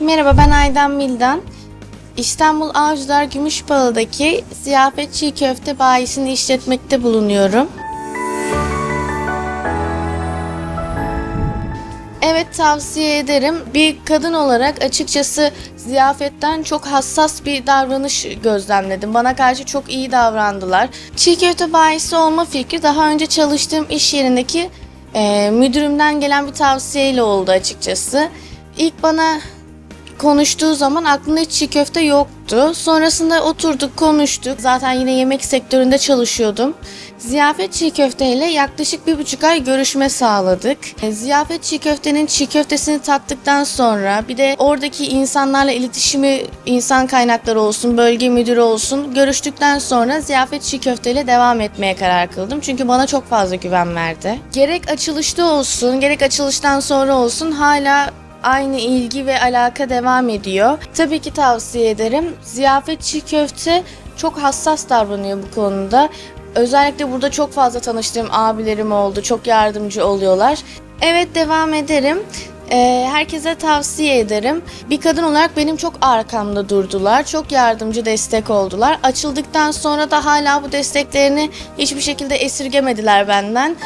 Merhaba ben Aydan Mildan. İstanbul Avcılar Gümüşbalı'daki Ziyafet Çiğ Köfte bayisini işletmekte bulunuyorum. Evet tavsiye ederim. Bir kadın olarak açıkçası ziyafetten çok hassas bir davranış gözlemledim. Bana karşı çok iyi davrandılar. Çiğ köfte bayisi olma fikri daha önce çalıştığım iş yerindeki e, müdürümden gelen bir tavsiyeyle oldu açıkçası. İlk bana konuştuğu zaman aklında hiç çiğ köfte yoktu. Sonrasında oturduk konuştuk. Zaten yine yemek sektöründe çalışıyordum. Ziyafet çiğ köfte ile yaklaşık bir buçuk ay görüşme sağladık. E, Ziyafet çiğ köftenin çiğ köftesini tattıktan sonra bir de oradaki insanlarla iletişimi insan kaynakları olsun, bölge müdürü olsun görüştükten sonra ziyafet çiğ köfte ile devam etmeye karar kıldım. Çünkü bana çok fazla güven verdi. Gerek açılışta olsun, gerek açılıştan sonra olsun hala aynı ilgi ve alaka devam ediyor. Tabii ki tavsiye ederim. Ziyafet çiğ köfte çok hassas davranıyor bu konuda. Özellikle burada çok fazla tanıştığım abilerim oldu. Çok yardımcı oluyorlar. Evet devam ederim. Ee, herkese tavsiye ederim. Bir kadın olarak benim çok arkamda durdular. Çok yardımcı destek oldular. Açıldıktan sonra da hala bu desteklerini hiçbir şekilde esirgemediler benden.